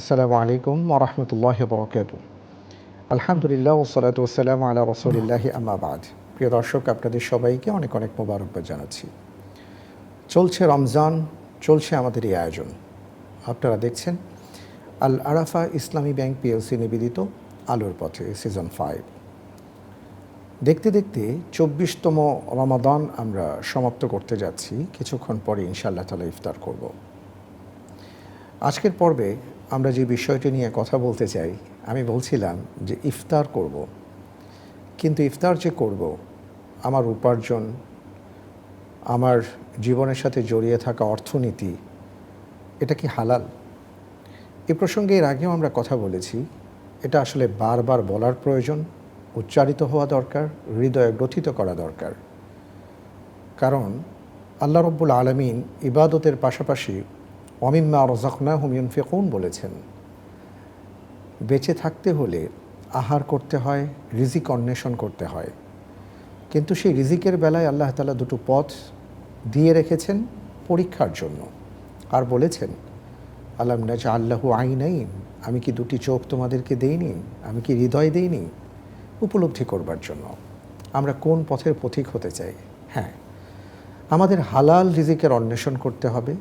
আসসালামু আলাইকুম ওরহমতুল্লাহ বরকাত আলহামদুলিল্লাহ ওসলাত ওসালাম আলা রসুলিল্লাহি আমাবাদ প্রিয় দর্শক, আপনাদের সবাইকে অনেক অনেক মোবারকবাদ জানাচ্ছি। চলছে রমজান, চলছে আমাদের এই আয়োজন। আপনারা দেখছেন আল আরাফা ইসলামী ব্যাংক পিএলসি নিবেদিত আলোর পথে সিজন ফাইভ। দেখতে দেখতে চব্বিশতম রমাদান আমরা সমাপ্ত করতে যাচ্ছি। কিছুক্ষণ পরে ইনশাআল্লাহ তালা ইফতার করব। আজকের পর্বে আমরা যে বিষয়টি নিয়ে কথা বলতে চাই, আমি বলছিলাম যে ইফতার করব। কিন্তু ইফতার যে করব, আমার উপার্জন, আমার জীবনের সাথে জড়িয়ে থাকা অর্থনীতি, এটা কি হালাল? এ প্রসঙ্গে এর আগেও আমরা কথা বলেছি, এটা আসলে বারবার বলার প্রয়োজন, উচ্চারিত হওয়া দরকার, হৃদয়ে গ্রথিত করা দরকার। কারণ আল্লাহ রব্বুল আলমিন ইবাদতের পাশাপাশি অমিম্মা রজাকনা হুমিয়ন ফেকুন বলেছেন, বেঁচে থাকতে হলে আহার করতে হয়, রিজিক অন্বেষণ করতে হয়। কিন্তু সেই রিজিকের বেলায় আল্লাহ তালা দুটো পথ দিয়ে রেখেছেন পরীক্ষার জন্য। আর বলেছেন আল্লাহ নাজা আল্লাহু আইনাইন, আমি কি দুটি চোখ তোমাদেরকে দেইনি? আমি কি হৃদয় দেইনি? উপলব্ধি করবার জন্য। আমরা কোন পথের পথিক হতে চাই? হ্যাঁ আমাদের হালাল রিজিকের অন্বেষণ করতে হবে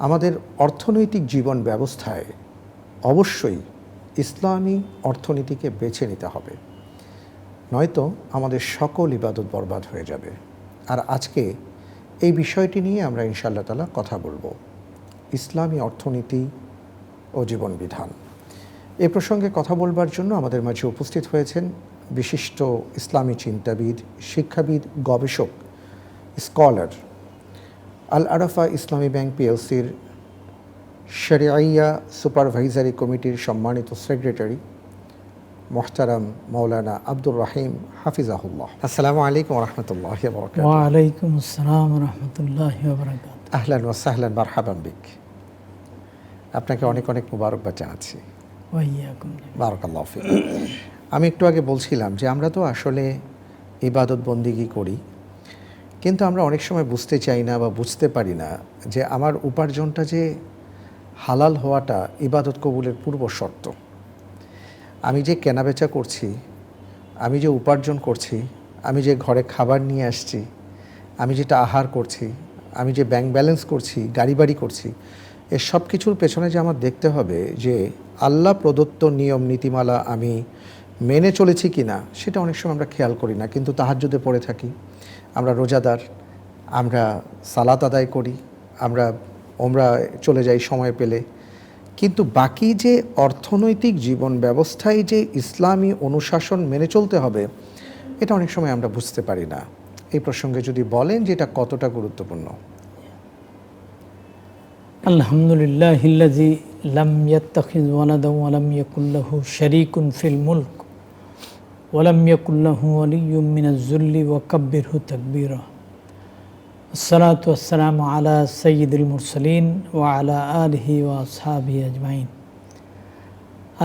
আমাদের অর্থনৈতিক জীবন ব্যবস্থায় অবশ্যই ইসলামী অর্থনীতিকে বেছে নিতে হবে। নয়তো আমাদের সকল ইবাদত বরবাদ হয়ে যাবে। আর আজকে এই বিষয়টি নিয়ে আমরা ইনশাআল্লাহ তালা কথা বলব। ইসলামী অর্থনীতি ও জীবন বিধান। এ প্রসঙ্গে কথা বলবার জন্য আমাদের মাঝে উপস্থিত হয়েছেন বিশিষ্ট ইসলামী চিন্তাবিদ, শিক্ষাবিদ, গবেষক, স্কলার আল আরাফা ইসলামী ব্যাংক পিএলসির শরিয়াইয়া সুপারভাইজারি কমিটির সম্মানিত সেক্রেটারি মোহতারাম মৌলানা আব্দুর রাহিম হাফিজাহুল্লাহ। আসসালামু আলাইকুম রহমতুল্লাহ ওয়ালাইকুম আসসালাম রহমতুল্লাহ আহলান ওয়াসাহলান মারহাবান বিক। আপনাকে অনেক অনেক মুবারকবাদ জানাচ্ছি। বারকাল্লাহ আমি একটু আগে বলছিলাম যে আমরা তো আসলে ইবাদত বন্দিগি করি। কিন্তু আমরা অনেক সময় বুঝতে চাই না বা বুঝতে পারি না যে আমার উপার্জনটা যে হালাল হওয়াটা ইবাদত কবুলের পূর্ব শর্ত। আমি যে কেনাবেচা করছি, আমি যে উপার্জন করছি, আমি যে ঘরে খাবার নিয়ে আসছি, আমি যেটা আহার করছি, আমি যে ব্যাংক ব্যালেন্স করছি গাড়ি বাড়ি করছি এর সব কিছুর পেছনে যে আমার দেখতে হবে যে আল্লাহ প্রদত্ত নিয়ম, নীতিমালা আমি মেনে চলেছি কি না সেটা অনেক সময় আমরা খেয়াল করি না, কিন্তু তাহার যদি পড়ে থাকি। আমরা রোজাদার, আমরা সালাত আদায় করি, আমরা ওমরা চলে যাই সময় পেলে। কিন্তু বাকি যে অর্থনৈতিক জীবন ব্যবস্থায় যে ইসলামী অনুশাসন মেনে চলতে হবে, এটা অনেক সময় আমরা বুঝতে পারি না। এই প্রসঙ্গে যদি বলেন যে এটা কতটা গুরুত্বপূর্ণ। আলহামদুলিল্লাহ লাম ইয়াত্তাখিজ ওয়ালাদা ওয়ালাম ইয়াকুল্লাহু শারীকুন ফিল মুলক। ওয়ালাম ইয়াকুল্লাহু আলিয়ুম মিনাজুল্লি ওয়াকব্বির হু তকবির। আসসালাতু আসসালামু আলা সঈদুল মুরসলিন ওয়া আলা আলহি ওয়া সাহাবি আজমাইন।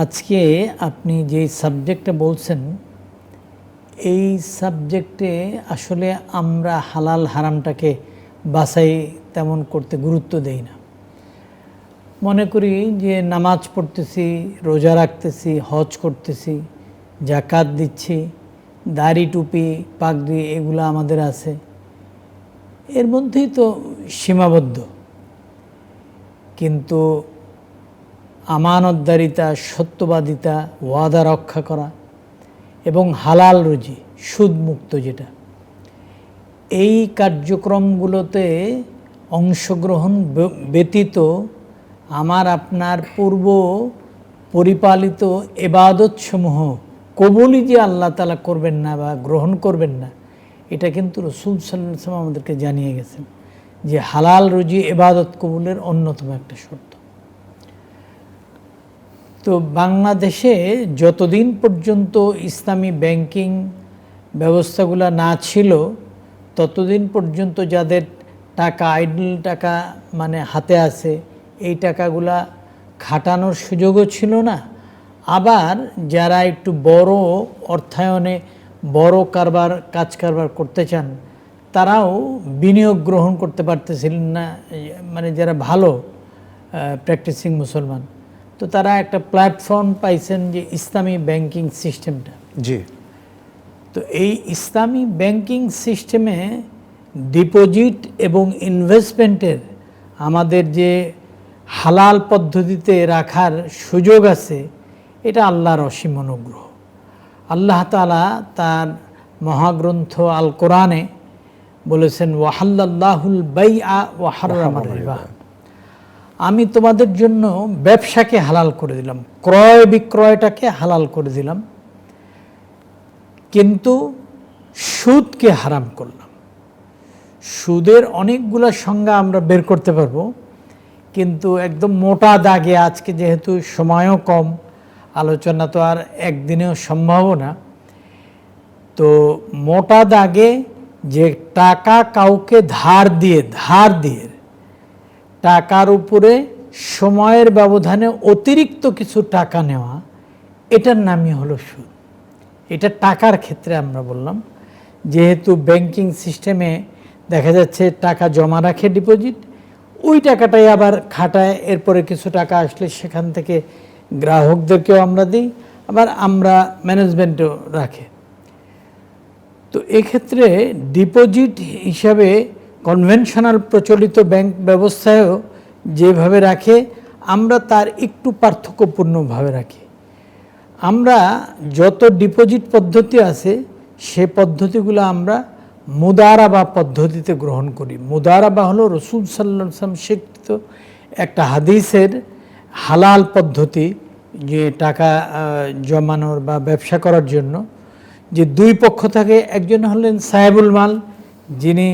আজকে আপনি যে সাবজেক্টটা বলছেন, এই সাবজেক্টে আসলে আমরা হালাল হারামটাকে বাছাই তেমন করতে গুরুত্ব দেই না। মনে করি যে নামাজ পড়তেছি, রোজা রাখতেছি, হজ করতেছি জাকাত দিচ্ছি, দাড়ি, টুপি, পাগড়ি এগুলো আমাদের আছে। এর মধ্যেই তো সীমাবদ্ধ। কিন্তু আমানতদারিতা, সত্যবাদিতা, ওয়াদা রক্ষা করা এবং হালাল রুজি, সুদমুক্ত যেটা, এই কার্যক্রমগুলোতে অংশগ্রহণ ব্যতীত আমার, আপনার পূর্ব পরিপালিত এবাদতসমূহ কবলই যে আল্লাহ তালা করবেন না বা গ্রহণ করবেন না, এটা কিন্তু রসুল সাল্লাম আমাদেরকে জানিয়ে গেছেন যে হালাল রুজি এবাদত কবুলের অন্যতম একটা শর্ত। তো বাংলাদেশে যতদিন পর্যন্ত ইসলামী ব্যাংকিং ব্যবস্থাগুলো না ছিল, ততদিন পর্যন্ত যাদের টাকা, আইডল টাকা মানে হাতে আছে, এই টাকাগুলা খাটানোর সুযোগও ছিল না। আবার যারা একটু বড় অর্থায়নে বড় কারবার কাজ কারবার করতে চান তারাও বিনিয়োগ গ্রহণ করতে পারতেছিলেন না মানে যারা ভালো প্র্যাকটিসিং মুসলমান। তো তারা একটা প্ল্যাটফর্ম পাইছেন যে ইসলামী ব্যাংকিং সিস্টেমটা জি। তো এই ইসলামী ব্যাংকিং সিস্টেমে ডিপোজিট এবং ইনভেস্টমেন্টের আমাদের যে হালাল পদ্ধতিতে রাখার সুযোগ আছে এটা আল্লাহর অসীম অনুগ্রহ। আল্লাহ তালা তার মহাগ্রন্থ আল কোরআনে বলেছেন ওয়াহাল্লাহুল বাই আ ওয়াহার রিবা। আমি তোমাদের জন্য ব্যবসাকে হালাল করে দিলাম ক্রয় বিক্রয়টাকে হালাল করে দিলাম কিন্তু সুদকে হারাম করলাম। সুদের অনেকগুলো সংজ্ঞা আমরা বের করতে পারব কিন্তু একদম মোটা দাগে আজকে যেহেতু সময়ও কম আলোচনা তো আর একদিনেও সম্ভব না। তো মোটা দাগে যে টাকা কাউকে ধার দিয়ে ধার দিয়ে টাকার উপরে সময়ের ব্যবধানে অতিরিক্ত কিছু টাকা নেওয়া, এটার নামই হলো সুদ। এটা টাকার ক্ষেত্রে আমরা বললাম। যেহেতু ব্যাংকিং সিস্টেমে দেখা যাচ্ছে টাকা জমা রাখে ডিপোজিট, ওই টাকাটাই আবার খাটায়, এরপরে কিছু টাকা আসলে সেখান থেকে গ্রাহকদেরকেও আমরা দিই, আবার আমরা ম্যানেজমেন্টও রাখে। তো এক্ষেত্রে ডিপোজিট হিসাবে কনভেনশনাল প্রচলিত ব্যাংক ব্যবস্থায়ও যেভাবে রাখে, আমরা তার একটু পার্থক্যপূর্ণভাবে রাখি। আমরা যত ডিপোজিট পদ্ধতি আছে, সে পদ্ধতিগুলো আমরা মুদারাবা পদ্ধতিতে গ্রহণ করি। মুদারাবা হলো রসুল সাল্লাম স্বীকৃত একটা হাদিসের হালাল পদ্ধতি যে টাকা জমানোর বা ব্যবসা করার জন্য, যে দুই পক্ষ থেকে, একজন হলেন সাহেবুল মাল, যিনি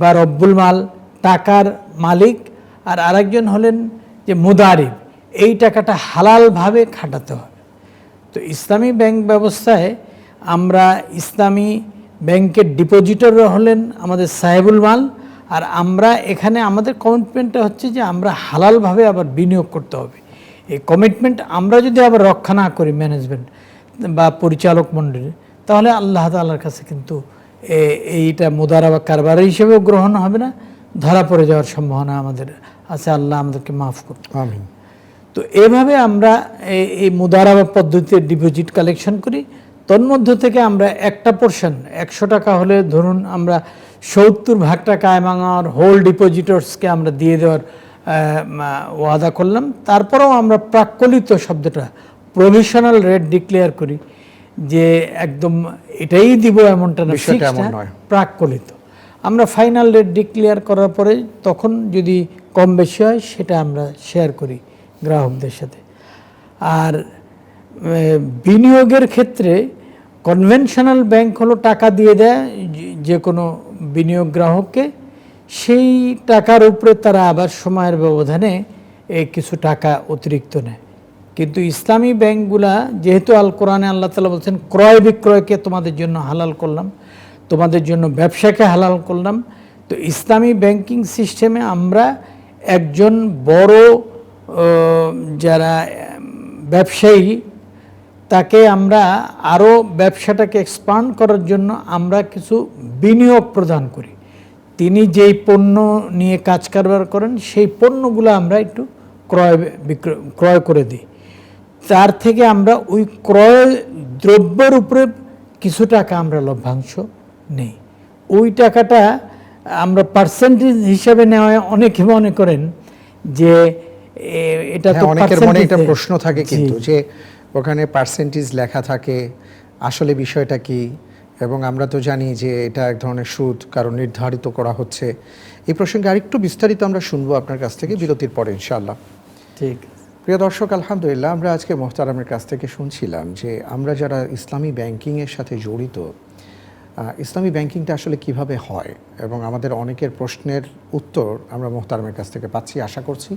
বা রব্বুল মাল, টাকার মালিক, আর আরেকজন হলেন যে মুদারিব। এই টাকাটা হালালভাবে খাটাতে হবে তো ইসলামী ব্যাংক ব্যবস্থায় আমরা ইসলামী ব্যাংকের ডিপোজিটর হলেন আমাদের সাহেবুল মাল আর আমরা এখানে আমাদের কমিটমেন্টটা হচ্ছে যে আমরা হালালভাবে আবার বিনিয়োগ করতে হবে। এই কমিটমেন্ট আমরা যদি আবার রক্ষা না করি ম্যানেজমেন্ট বা পরিচালক মণ্ডলী তাহলে আল্লাহ তাল্লার কাছে কিন্তু এইটা মোদারা বা কারবার হিসেবেও গ্রহণ হবে না ধরা পড়ে যাওয়ার সম্ভাবনা আমাদের আছে। আল্লাহ আমাদেরকে মাফ করতে আমিন। তো এভাবে আমরা এই- এই মুদারাবা পদ্ধতিতে ডিপোজিট কালেকশন করি। তন্মধ্য থেকে আমরা একটা পোর্শন একশো টাকা হলে ধরুন আমরা সত্তর ভাগ টাকা এবং আমার হোল ডিপোজিটর্সকে আমরা দিয়ে দেওয়ার ওয়াদা করলাম। তারপরেও আমরা প্রাক্কলিত শব্দটা প্রভিশনাল রেট ডিক্লেয়ার করি যে একদম এটাই দিব এমনটা না। প্রাক্কলিত। আমরা ফাইনাল রেট ডিক্লেয়ার করার পরে তখন যদি কম বেশি হয় সেটা আমরা শেয়ার করি গ্রাহকদের সাথে। আর বিনিয়োগের ক্ষেত্রে কনভেনশনাল ব্যাংক হলো টাকা দিয়ে দেয় যে- কোনো বিনিয়োগ গ্রাহককে। সেই টাকার উপরে তারা আবার সময়ের ব্যবধানে কিছু টাকা অতিরিক্ত নেয়। কিন্তু ইসলামী ব্যাংকগুলা, যেহেতু আল কোরআনে আল্লাহ তালা বলছেন, ক্রয় বিক্রয়কে তোমাদের জন্য হালাল করলাম, তোমাদের জন্য ব্যবসাকে হালাল করলাম, তো ইসলামী ব্যাংকিং সিস্টেমে আমরা একজন বড় যারা, ব্যবসায়ী তাকে আমরা আরও ব্যবসাটাকে এক্সপান্ড করার জন্য আমরা কিছু বিনিয়োগ প্রদান করি। তিনি যেই পণ্য নিয়ে কাজ কারবার করেন সেই পণ্যগুলো আমরা একটু ক্রয় বিক্রয় ক্রয় করে দিই। তার থেকে আমরা ওই ক্রয় দ্রব্যের উপরে কিছু টাকা আমরা লভ্যাংশ নেই। ওই টাকাটা আমরা পার্সেন্টেজ হিসাবে নেওয়ায় অনেকে মনে করেন যে এটা তো হ্যাঁ, অনেকের মনে একটা প্রশ্ন থাকে কিন্তু যে ওখানে পার্সেন্টেজ লেখা থাকে আসলে বিষয়টা কি? এবং আমরা তো জানি যে এটা এক ধরনের সুদ কারণ নির্ধারিত করা হচ্ছে। এই প্রসঙ্গে আরেকটু বিস্তারিত আমরা শুনব আপনার কাছ থেকে বিরতির পরে ইনশাআল্লাহ। ঠিক। প্রিয় দর্শক আলহামদুলিল্লাহ আমরা আজকে মোহতারামের কাছ থেকে শুনছিলাম যে আমরা যারা ইসলামী ব্যাংকিংয়ের সাথে জড়িত ইসলামী ব্যাংকিংটা আসলে কীভাবে হয়? এবং আমাদের অনেকের প্রশ্নের উত্তর আমরা মোহতারামের কাছ থেকে পাচ্ছি আশা করছি।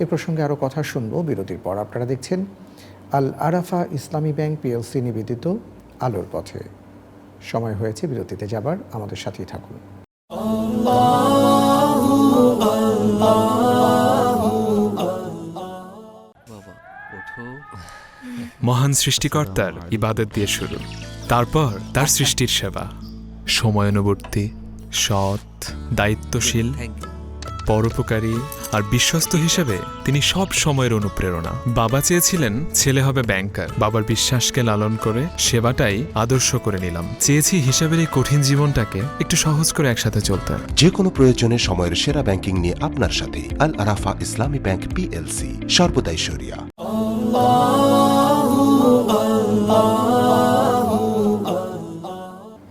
এ প্রসঙ্গে আরও কথা শুনব বিরতির পর। আপনারা দেখছেন আল আরাফা ইসলামী ব্যাংক পিএলসি নিবেদিত আলোর পথে। সময় হয়েছে, বিরতিতে যাবার। আমাদের সাথেই থাকুন। মহান সৃষ্টিকর্তার ইবাদত দিয়ে শুরু। তারপর তার সৃষ্টির সেবা। সময়ানুবর্তী, সৎ, দায়িত্বশীল পরোপকারী আর বিশ্বস্ত হিসেবে তিনি সব সময়ের অনুপ্রেরণা। বাবা চেয়েছিলেন ছেলে হবে ব্যাংকার বাবার বিশ্বাসকে লালন করে সেবাটাই আদর্শ করে নিলাম। চেয়েছি হিসাবের এই কঠিন জীবনটাকে একটু সহজ করে একসাথে চলতে। যে কোনো প্রয়োজনে সময়ের সেরা ব্যাংকিং নিয়ে আপনার সাথে আল আরাফা ইসলামী ব্যাংক পিএলসি সর্বদাই সরিয়া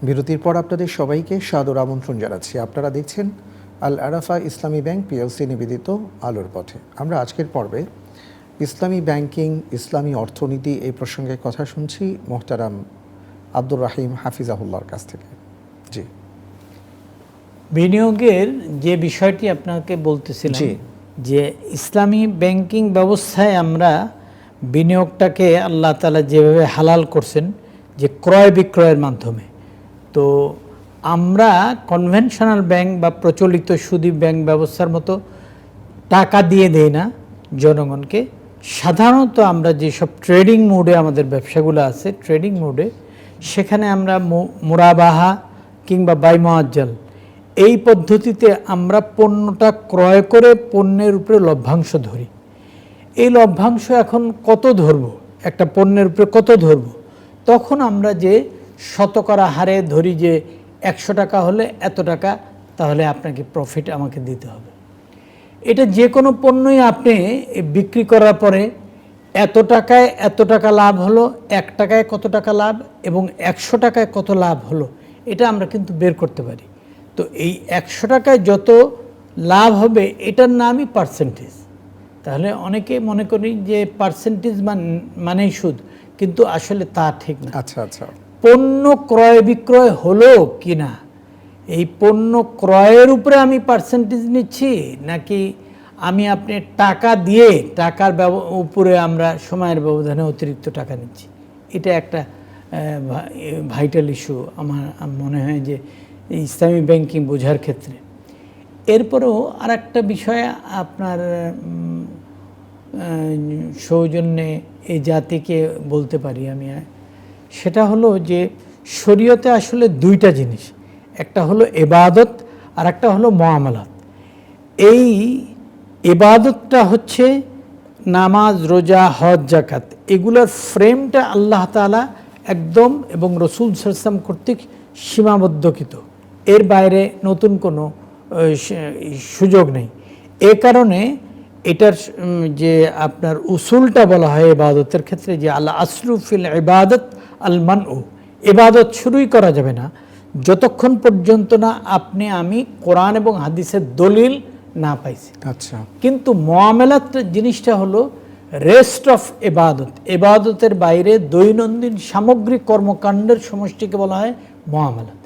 বিরতির পর আপনাদের সবাইকে সাদর আমন্ত্রণ জানাচ্ছি। আপনারা দেখছেন আল আরাফা ইসলামী ব্যাংক পিএলসি নিবেদিত আলোর পথে। আমরা আজকের পর্বে ইসলামী ব্যাংকিং ইসলামী অর্থনীতি এই প্রসঙ্গে কথা শুনছি মোহতারাম আব্দুর রাহিম হাফিজাহুল্লাহর কাছ থেকে। জি। বিনিয়োগের যে বিষয়টি আপনাকে বলতেছিলাম জি। যে ইসলামী ব্যাংকিং ব্যবস্থায় আমরা বিনিয়োগটাকে আল্লাহ তালা যেভাবে হালাল করছেন যে ক্রয় বিক্রয়ের মাধ্যমে। তো আমরা কনভেনশনাল ব্যাংক বা প্রচলিত সুদী ব্যাংক ব্যবস্থার মতো টাকা দিয়ে দেই না জনগণকে। সাধারণত আমরা যেসব ট্রেডিং মোডে আমাদের ব্যবসাগুলো আছে ট্রেডিং মোডে সেখানে আমরা মুরাবাহা কিংবা বাইমোয়াজ্জাল এই পদ্ধতিতে আমরা পণ্যটা ক্রয় করে পণ্যের উপরে লভ্যাংশ ধরি। এই লভ্যাংশ এখন কত ধরব? একটা পণ্যের উপরে কত ধরব? তখন আমরা যে শতকরা হারে ধরি যে একশো টাকা হলে এত টাকা, তাহলে আপনাকে প্রফিট আমাকে দিতে হবে। এটা যে কোনো পণ্যই আপনি বিক্রি করার পরে এত টাকায় এত টাকা লাভ হলো, এক টাকায় কত টাকা লাভ এবং একশো টাকায় কত লাভ হলো, এটা আমরা কিন্তু বের করতে পারি। তো এই একশো টাকায় যত লাভ হবে, এটার নামই পার্সেন্টেজ তাহলে অনেকে মনে করি যে পার্সেন্টেজ মান মানেই সুদ, কিন্তু আসলে তা ঠিক না। আচ্ছা আচ্ছা। পণ্য ক্রয় বিক্রয় হলো কি না এই পণ্য ক্রয়ের উপরে আমি পার্সেন্টেজ নিচ্ছি নাকি আমি আপনি টাকা দিয়ে টাকার উপরে আমরা সময়ের ব্যবধানে অতিরিক্ত টাকা নিচ্ছি? এটা একটা ভাইটাল ইস্যু আমার মনে হয় যে ইসলামী ব্যাংকিং বোঝার ক্ষেত্রে। এরপরেও আর একটা বিষয় আপনার সৌজন্যে এই জাতিকে বলতে পারি আমি সেটা হলো যে শরীয়তে আসলে দুইটা জিনিস, একটা হলো এবাদত আর একটা হলো মহামালাত। এই এবাদতটা হচ্ছে নামাজ, রোজা, হজ জাকাত এগুলোর ফ্রেমটা আল্লাহ তাআলা একদম এবং রসুল সাল্লাম কর্তৃক সীমাবদ্ধকৃত। এর বাইরে নতুন কোনো সুযোগ নেই। এ কারণে এটার যে আপনার উসুলটা বলা হয় এবাদতের ক্ষেত্রে যে আল্লাহ আসরুফিল ইবাদত আল মান ও এবাদত শুরুই করা যাবে না। যতক্ষণ পর্যন্ত না আপনি আমি কোরআন এবং হাদিসের দলিল না পাইছি। আচ্ছা। কিন্তু মোয়ামেলাত জিনিসটা হলো রেস্ট অফ এবাদত এবাদতের বাইরে দৈনন্দিন সামগ্রিক কর্মকাণ্ডের সমষ্টিকে বলা হয় মোয়ামেলাত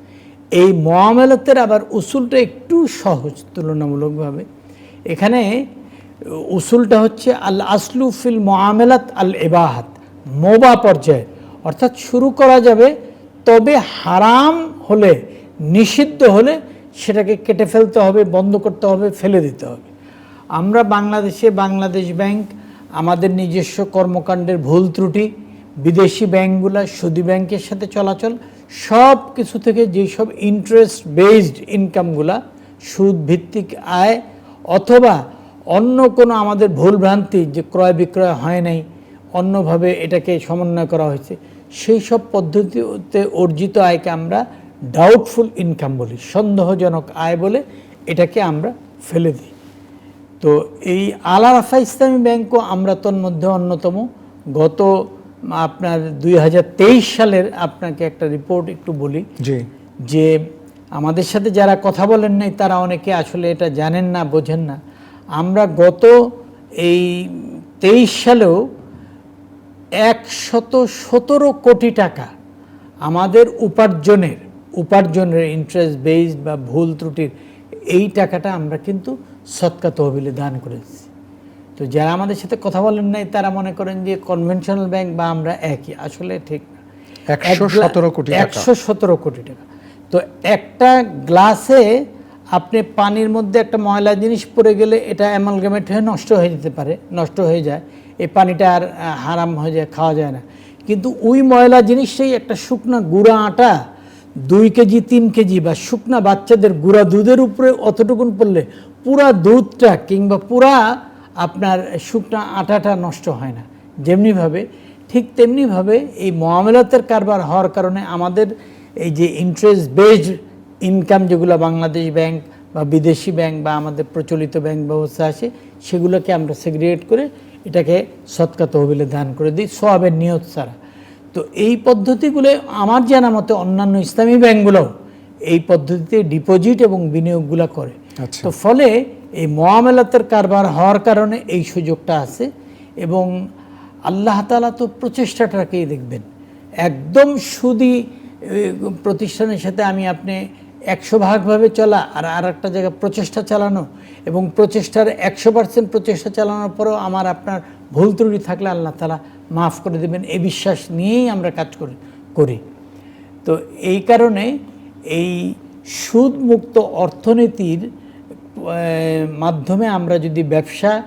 এই মোয়ামেলাতের আবার উসুলটা একটু সহজ তুলনামূলকভাবে। এখানে উসুলটা হচ্ছে আল আসলু ফিল মোয়ামেলাত আল এবাহাত মোবা পর্যায়ে অর্থাৎ শুরু করা যাবে তবে হারাম হলে, নিষিদ্ধ হলে সেটাকে কেটে ফেলতে হবে, বন্ধ করতে হবে, ফেলে দিতে হবে। আমরা বাংলাদেশে বাংলাদেশ ব্যাংক, আমাদের নিজস্ব কর্মকাণ্ডের ভুল ত্রুটি, বিদেশি ব্যাংকগুলা সুদি ব্যাংকের সাথে চলাচল, সব কিছু থেকে যেসব ইন্টারেস্ট বেসড ইনকামগুলা সুদ ভিত্তিক আয়, অথবা অন্য কোনো আমাদের ভুলভ্রান্তি যে ক্রয় বিক্রয় হয় নাই, অন্যভাবে এটাকে সমন্বয় করা হয়েছে সেই সব পদ্ধতিতে অর্জিত আয়কে আমরা ডাউটফুল ইনকাম বলি সন্দেহজনক আয় বলে এটাকে আমরা ফেলে দিই। তো এই আল আরাফা ইসলামী ব্যাংকও আমরা তন্মধ্যে অন্যতম। গত আপনার দুই হাজার তেইশ সালের আপনাকে একটা রিপোর্ট একটু বলি যে আমাদের সাথে যারা কথা বলেন নাই তারা অনেকে আসলে এটা জানেন না বোঝেন না। আমরা গত এই তেইশ সালেও একশত সতেরো কোটি টাকা আমাদের উপার্জনের উপার্জনের ইন্টারেস্ট বেসড বা ভুল ত্রুটির এই টাকাটা আমরা কিন্তু সৎকা তহবিলে দান করেছি। তো যারা আমাদের সাথে কথা বলেন নাই তারা মনে করেন যে কনভেনশনাল ব্যাংক বা আমরা একই আসলে ঠিক না। 117 কোটি একশো সতেরো কোটি টাকা। তো একটা গ্লাসে আপনি পানির মধ্যে একটা ময়লা জিনিস পড়ে গেলে এটা অ্যামালগামেট হয়ে নষ্ট হয়ে যেতে পারে নষ্ট হয়ে যায়। এই পানিটা আর হারাম হয়ে যায়, খাওয়া যায় না। কিন্তু ওই ময়লা জিনিসটাই একটা শুকনা গুঁড়া আটা দুই কেজি, তিন কেজি বা শুকনা বাচ্চাদের গুঁড়া দুধের উপরে অতটুকুন পড়লে পুরা দুধটা কিংবা পুরা আপনার শুকনা আটাটা নষ্ট হয় না। যেমনিভাবে, ঠিক তেমনিভাবে এই মহামেলাতের কারবার হওয়ার কারণে আমাদের এই যে ইন্টারেস্ট বেসড ইনকাম যেগুলো বাংলাদেশ ব্যাংক বা বিদেশি ব্যাংক বা আমাদের প্রচলিত ব্যাংক ব্যবস্থা আছে, সেগুলোকে আমরা সেগ্রিগেট করে এটাকে সৎকা তহবিলে দান করে দিই সোয়াবের নিয়ত ছাড়া। তো এই পদ্ধতিগুলো আমার জানা মতে অন্যান্য ইসলামী ব্যাংকগুলোও এই পদ্ধতিতে ডিপোজিট এবং বিনিয়োগগুলো করে। আচ্ছা। তো ফলে এই মহামেলাতের কারবার হওয়ার কারণে এই সুযোগটা আছে এবং আল্লাহ তালা তো প্রচেষ্টাটাকেই দেখবেন। একদম সুদি প্রতিষ্ঠানের সাথে আমি আপনি একশো ভাগভাবে চলা আর আর একটা জায়গায় প্রচেষ্টা চালানো এবং প্রচেষ্টার একশো পার্সেন্ট প্রচেষ্টা চালানোর পরেও আমার আপনার ভুল ত্রুটি থাকলে আল্লাহ তালা মাফ করে দেবেন। এই বিশ্বাস নিয়েই আমরা কাজ করি করি। তো এই কারণে এই সুদমুক্ত অর্থনীতির মাধ্যমে আমরা যদি ব্যবসা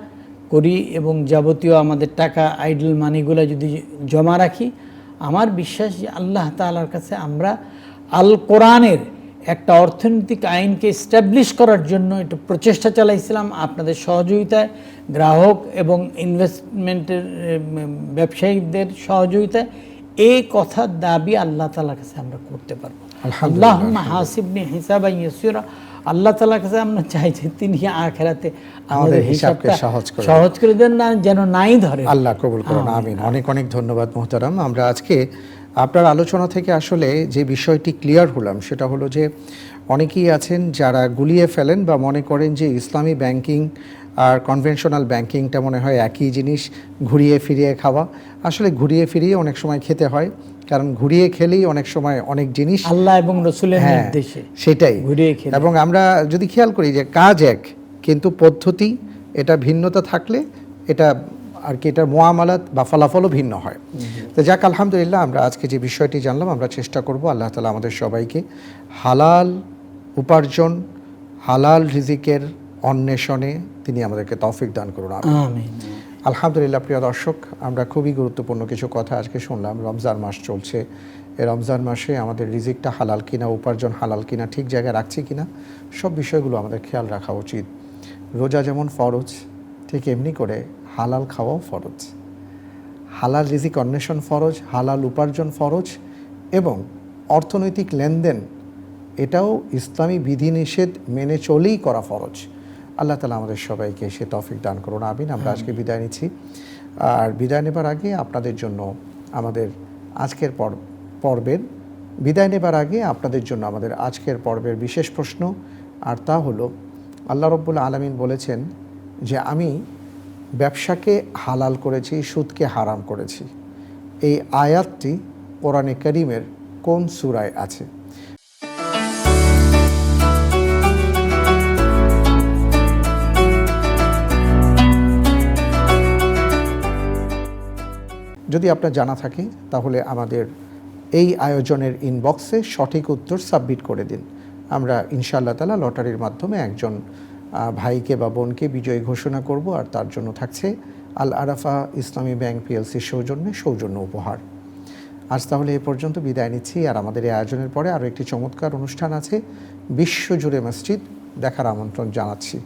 করি এবং যাবতীয় আমাদের টাকা আইডল মানিগুলো যদি জমা রাখি, আমার বিশ্বাস যে আল্লাহ তাআলার কাছে আমরা আল কোরআনের একটা অর্থনৈতিক আইনকে স্ট্যাবলিশ করার জন্য একটু প্রচেষ্টা চালাইছিলাম আপনাদের সহযোগিতায় গ্রাহক এবং ইনভেস্টমেন্টের ব্যবসায়ীদের সহযোগিতায়। এই কথার দাবি আল্লাহ তালার কাছে আমরা করতে পারব। আল্লাহ হাসিবনি হিসাবা ইয়াসিরা। আল্লাহ তালার কাছে আমরা চাই যে তিনি আখেরাতে আমাদের হিসাবকে সহজ করে সহজ করে দেন না যেন নাই ধরে। আল্লাহ কবুল করুন আমিন। অনেক অনেক ধন্যবাদ মোহতারাম। আমরা আজকে আপনার আলোচনা থেকে আসলে যে বিষয়টি ক্লিয়ার হলাম সেটা হলো যে অনেকেই আছেন যারা গুলিয়ে ফেলেন বা মনে করেন যে ইসলামী ব্যাংকিং আর কনভেনশনাল ব্যাংকিংটা মনে হয় একই জিনিস ঘুরিয়ে ফিরিয়ে খাওয়া আসলে ঘুরিয়ে ফিরিয়ে অনেক সময় খেতে হয় কারণ ঘুরিয়ে খেলেই অনেক সময় অনেক জিনিস আল্লাহ এবং রসুলের হ্যাঁ, নির্দেশে সেটাই ঘুরিয়ে খেলে। এবং আমরা যদি খেয়াল করি যে কাজ এক কিন্তু পদ্ধতি এটা ভিন্নতা থাকলে এটা আর কি এটার মোয়ামালাত বা ফলাফলও ভিন্ন হয়। তো যাক আলহামদুলিল্লাহ আমরা আজকে যে বিষয়টি জানলাম আমরা চেষ্টা করব আল্লাহ তালা আমাদের সবাইকে হালাল উপার্জন হালাল রিজিকের অন্বেষণে তিনি আমাদেরকে তৌফিক দান করুন। আলহামদুলিল্লাহ প্রিয় দর্শক আমরা খুবই গুরুত্বপূর্ণ কিছু কথা আজকে শুনলাম। রমজান মাস চলছে। এই রমজান মাসে আমাদের রিজিকটা হালাল কিনা উপার্জন হালাল কিনা ঠিক জায়গায় রাখছি কিনা সব বিষয়গুলো আমাদের খেয়াল রাখা উচিত। রোজা যেমন ফরজ ঠিক এমনি করে হালাল খাওয়াও ফরজ। হালাল রিজিক অন্বেষণ ফরজ হালাল উপার্জন ফরজ এবং অর্থনৈতিক লেনদেন এটাও ইসলামী বিধিনিষেধ মেনে চলেই করা ফরজ। আল্লাহ তালা আমাদের সবাইকে সে তৌফিক দান করুন আবিন আমরা আজকে বিদায় নিচ্ছি। আর বিদায় নেবার আগে আপনাদের জন্য আমাদের আজকের পর পর্বের বিদায় নেবার আগে আপনাদের জন্য আমাদের আজকের পর্বের বিশেষ প্রশ্ন। আর তা হলো আল্লাহ রব্বুল আলমিন বলেছেন যে আমি ব্যবসাকে হালাল করেছি, সুদকে হারাম করেছি। এই আয়াতটি কোরআনে করিমের কোন সুরায় আছে? যদি আপনার জানা থাকে, তাহলে আমাদের এই আয়োজনের ইনবক্সে সঠিক উত্তর সাবমিট করে দিন। আমরা ইনশাআল্লাহ তালা লটারির মাধ্যমে একজন ভাইকে বা বোনকে বিজয়ী ঘোষণা করব আর তার জন্য থাকছে আল আরাফা ইসলামী ব্যাংক পিএলসির সৌজন্যে সৌজন্য উপহার। আজ তাহলে এ পর্যন্ত বিদায় নিচ্ছি আর আমাদের এই আয়োজনের পরে আরও একটি চমৎকার অনুষ্ঠান আছে, বিশ্বজুড়ে মসজিদ দেখার আমন্ত্রণ জানাচ্ছি।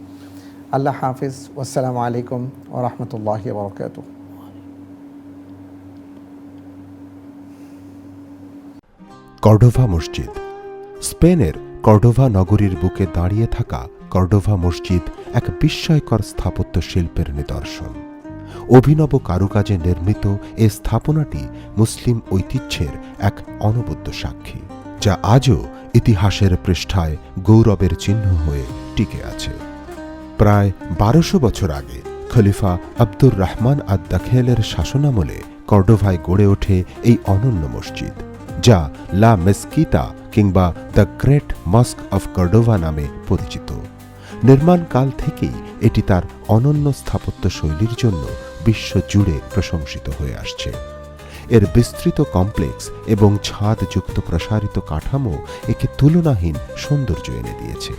আল্লাহ হাফিজ আসসালামু আলাইকুম ও রহমতুল্লাহ বরকাত কর্ডোভা মসজিদ, স্পেনের কর্ডোভা নগরীর বুকে দাঁড়িয়ে থাকা কর্ডোভা মসজিদ এক বিস্ময়কর স্থাপত্য শিল্পের নিদর্শন। অভিনব কারুকাজে নির্মিত এ স্থাপনাটি মুসলিম ঐতিহ্যের এক অনবদ্য সাক্ষী, যা আজও ইতিহাসের পৃষ্ঠায় গৌরবের চিহ্ন হয়ে টিকে আছে। প্রায় বারোশো বছর আগে খলিফা আব্দুর রহমান আদ দাখেলের শাসনামলে কর্ডোভায় গড়ে ওঠে এই অনন্য মসজিদ, যা লা মেসকিতা কিংবা the great mosque of Cordoba নামে পরিচিত। নির্মাণকাল থেকেই এটি তার অনন্য স্থাপত্য শৈলীর জন্য বিশ্বজুড়ে প্রশংসিত হয়ে আসছে। এর বিস্তৃত কমপ্লেক্স এবং ছাদযুক্ত প্রসারিত কাঠামো একে তুলনাহীন সৌন্দর্য এনে দিয়েছে।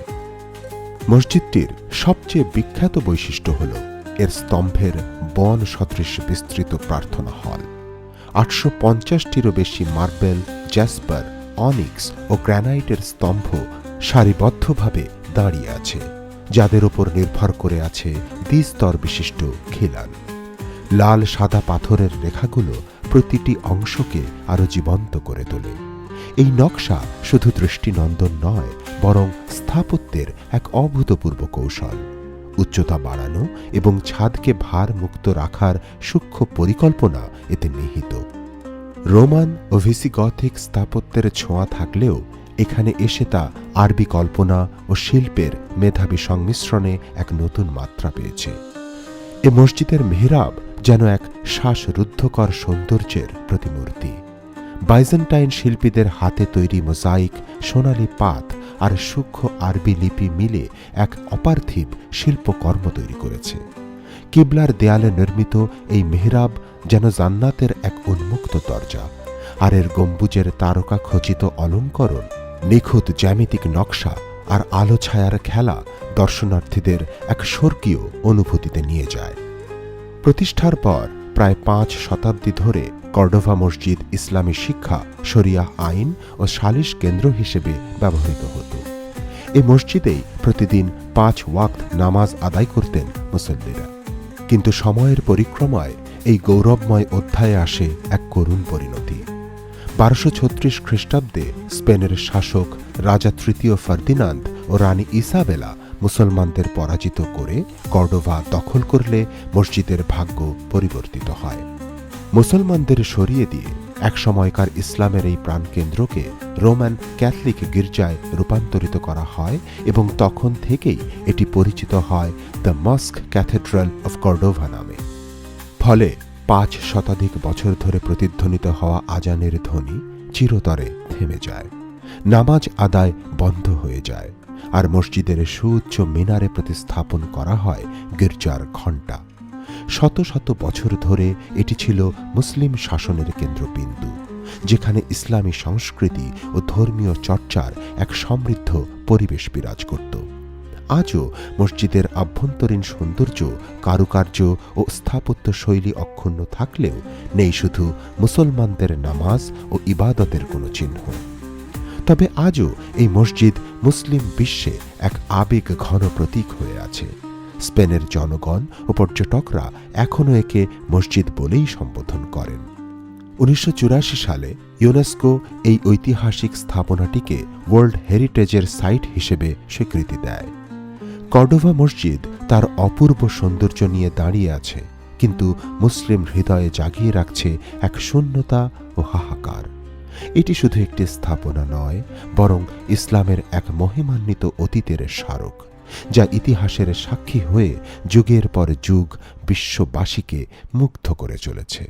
মসজিদটির সবচেয়ে বিখ্যাত বৈশিষ্ট্য হল এর স্তম্ভের বন সদৃশ বিস্তৃত প্রার্থনা হল। আটশো পঞ্চাশটিরও বেশি মার্বেল, জ্যাসপার, অনিক্স ও গ্র্যানাইটের স্তম্ভ সারিবদ্ধভাবে দাঁড়িয়ে আছে। যাদের ওপর নির্ভর করে আছে দ্বিস্তর বিশিষ্ট খিলান। লাল সাদা পাথরের রেখাগুলো প্রতিটি অংশকে আরও জীবন্ত করে তোলে। এই নকশা শুধু দৃষ্টিনন্দন নয়, বরং স্থাপত্যের এক অভূতপূর্ব কৌশল। উচ্চতা বাড়ানো এবং ছাদকে ভার মুক্ত রাখার সূক্ষ্ম পরিকল্পনা এতে নিহিত। রোমান ও ভিসিগথিক স্থাপত্যের ছোঁয়া থাকলেও এখানে এসে তা আরবি কল্পনা ও শিল্পের মেধাবী সংমিশ্রণে এক নতুন মাত্রা পেয়েছে। এ মসজিদের মেহরাব যেন এক শ্বাসরুদ্ধকর সৌন্দর্যের প্রতিমূর্তি। বাইজেন্টাইন শিল্পীদের হাতে তৈরি মোজাইক, সোনালি পাত আর সূক্ষ্ম আরবি লিপি মিলে এক অপার্থিব শিল্পকর্ম তৈরি করেছে। কিবলার দেয়ালে নির্মিত এই মেহরাব যেন জান্নাতের এক উন্মুক্ত দরজা, আর এর গম্বুজের তারকা খচিত অলঙ্করণ নিখুঁত জ্যামিতিক নকশা আর আলো ছায়ার খেলা দর্শনার্থীদের এক স্বর্গীয় অনুভূতিতে নিয়ে যায়। প্রতিষ্ঠার পর প্রায় পাঁচ শতাব্দী ধরে কর্ডোভা মসজিদ ইসলামী শিক্ষা, শরিয়াহ আইন ও সালিশ কেন্দ্র হিসেবে ব্যবহৃত হতো। এই মসজিদেই প্রতিদিন পাঁচ ওয়াক্ত নামাজ আদায় করতেন মুসল্লিরা। কিন্তু সময়ের পরিক্রমায় এই গৌরবময় অধ্যায়ে আসে এক করুণ পরিণতি। বারোশো ছত্রিশ খ্রিস্টাব্দে স্পেনের শাসক রাজা তৃতীয় ফার্দিনান্দ ও রানী ইসাবেলা মুসলমানদের পরাজিত করে কর্ডোভা দখল করলে মসজিদের ভাগ্য পরিবর্তিত হয়। মুসলমানদের সরিয়ে দিয়ে এক সময়কার ইসলামের এই প্রাণকেন্দ্রকে রোমান ক্যাথলিক গির্জায় রূপান্তরিত করা হয় এবং তখন থেকেই এটি পরিচিত হয় the Mosque Cathedral of Cordova নামে। ফলে পাঁচ শতাধিক বছর ধরে প্রতিধ্বনিত হওয়া আজানের ধ্বনি চিরতরে থেমে যায়। নামাজ আদায় বন্ধ হয়ে যায় আর মসজিদের সুউচ্চ মিনারে প্রতিস্থাপন করা হয় গির্জার ঘণ্টা। শত শত বছর ধরে এটি ছিল মুসলিম শাসনের কেন্দ্রবিন্দু, যেখানে ইসলামী সংস্কৃতি ও ধর্মীয় চর্চার এক সমৃদ্ধ পরিবেশ বিরাজ করত। আজও মসজিদের আভ্যন্তরীণ সৌন্দর্য, কারুকার্য ও স্থাপত্য শৈলী অক্ষুণ্ণ থাকলেও নেই শুধু মুসলমানদের নামাজ ও ইবাদতের কোনো চিহ্ন। তবে আজও এই মসজিদ মুসলিম বিশ্বে এক আবেগ ঘন প্রতীক হয়ে আছে। স্পেনের জনগণ ও পর্যটকরা এখনও একে মসজিদ বলেই সম্বোধন করেন। উনিশশো চুরাশি সালে ইউনেস্কো এই ঐতিহাসিক স্থাপনাটিকে ওয়ার্ল্ড হেরিটেজের সাইট হিসেবে স্বীকৃতি দেয়। কর্ডোভা মসজিদ তার অপূর্ব সৌন্দর্য নিয়ে দাঁড়িয়ে আছে, কিন্তু মুসলিম হৃদয়ে জাগিয়ে রাখছে এক শূন্যতা ও হাহাকার। এটি শুধু একটি স্থাপনা নয়, বরং ইসলামের এক মহিমান্বিত অতীতের স্মারক, যা ইতিহাসের সাক্ষী হয়ে যুগের পর যুগ বিশ্ববাসীকে মুগ্ধ করে চলেছে।